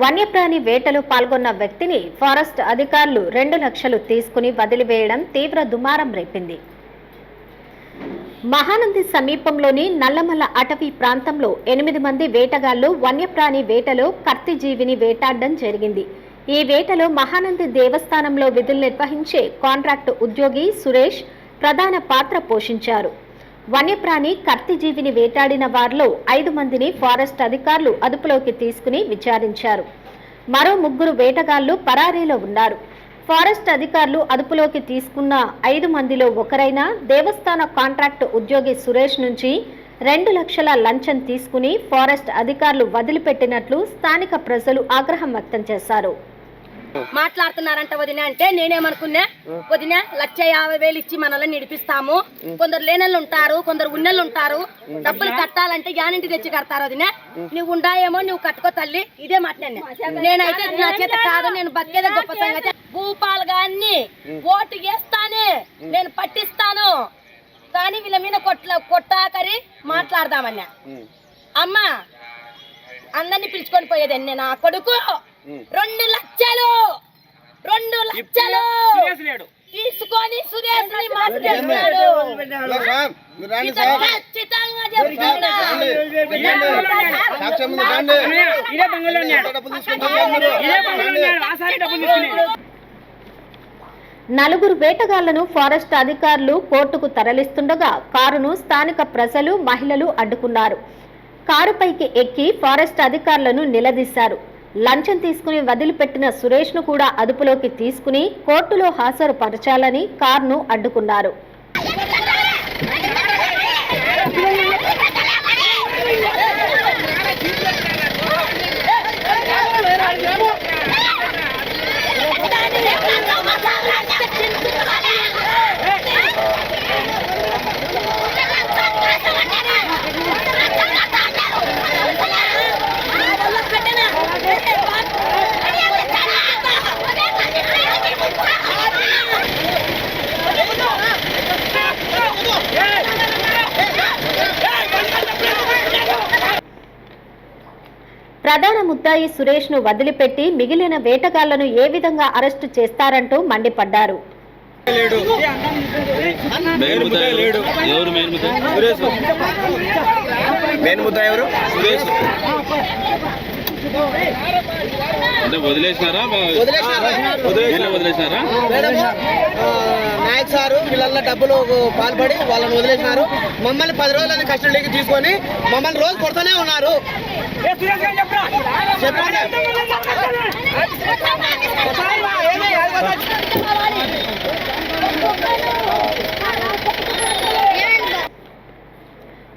వన్యప్రాణి వేటలో పాల్గొన్న వ్యక్తిని ఫారెస్ట్ అధికారులు రెండు లక్షలు తీసుకుని వదిలివేయడం తీవ్ర దుమారం రేపింది. మహానంది సమీపంలోని నల్లమల్ల అటవీ ప్రాంతంలో ఎనిమిది మంది వేటగాళ్ళు వన్యప్రాణి వేటలో కర్తిజీవిని వేటాడడం జరిగింది. ఈ వేటలో మహానంది దేవస్థానంలో విధులు నిర్వహించే కాంట్రాక్టు ఉద్యోగి సురేష్ ప్రధాన పాత్ర పోషించారు. వన్యప్రాణి కర్తిజీవిని వేటాడిన వారిలో ఐదు మందిని ఫారెస్ట్ అధికారులు అదుపులోకి తీసుకుని విచారించారు. మరో ముగ్గురు వేటగాళ్ళు పరారీలో ఉన్నారు. ఫారెస్ట్ అధికారులు అదుపులోకి తీసుకున్న ఐదు మందిలో ఒకరైన దేవస్థాన కాంట్రాక్ట్ ఉద్యోగి సురేష్ నుంచి రెండు లక్షల లంచం తీసుకుని ఫారెస్ట్ అధికారులు వదిలిపెట్టినట్లు స్థానిక ప్రజలు ఆగ్రహం వ్యక్తం చేశారు. మాట్లాడుతున్నారంట వదిన అంటే నేనేమనుకున్నా వదిన లక్ష యాభై వేలు ఇచ్చి మనల్ని నిడిపిస్తాము. కొందరు లేనళ్ళు ఉంటారు కొందరు ఉన్నళ్ళు ఉంటారు డబ్బులు కట్టాలంటే యానింటి తెచ్చి కడతారు వదిన. నువ్వు ఉండాయేమో నువ్వు కట్టుకో తల్లి. ఇదే మాట్లాడినా నేనైతే నా చేత కాదు నేను బతికేదే గొప్ప సంగతి. భూపాల్ గాన్ని ఓటు వేస్తానే నేను పట్టిస్తాను. కానీ వీళ్ళ మీద కొట్ల కొట్టాకరి మాట్లాడదామన్నా. అమ్మా అందరిని పిలుచుకొని పోయేదాన్ని. నా కొడుకు రెండు లక్షలు. రెండు లక్షలు. తీసుకొని సురేష్ని ఖచ్చితంగా. నలుగురు వేటగాళ్ళను ఫారెస్ట్ అధికారులు కోర్టుకు తరలిస్తుండగా కారును స్థానిక ప్రజలు మహిళలు అడ్డుకున్నారు. కారుపైకి ఎక్కి ఫారెస్ట్ అధికారులను నిలదీశారు. లంచం తీసుకుని వదిలిపెట్టిన సురేష్ను కూడా అదుపులోకి తీసుకుని కోర్టులో హాజరుపరచాలని కారును అడ్డుకున్నారు. ప్రధాన ముద్దాయి సురేష్ను వదిలిపెట్టి మిగిలిన వేటగాళ్ళను ఏ విధంగా అరెస్టు చేస్తారంటూ మండిపడ్డారు. అంటే వదిలేసినారా? వదిలేసినారు. వీళ్ళే నాయక్ సారు వీళ్ళల్లో డబ్బులు పాల్పడి వాళ్ళని వదిలేసినారు. మమ్మల్ని పది రోజులని కస్టడీకి తీసుకొని మమ్మల్ని రోజు కొడుతూనే ఉన్నారు.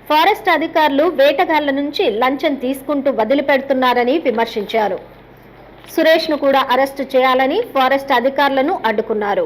ఫారెస్ట్ అధికారులు వేటగాళ్ళ నుంచి లంచం తీసుకుంటూ వదిలిపెడుతున్నారని విమర్శించారు. సురేష్ను కూడా అరెస్టు చేయాలని ఫారెస్ట్ అధికారులను అడ్డుకున్నారు.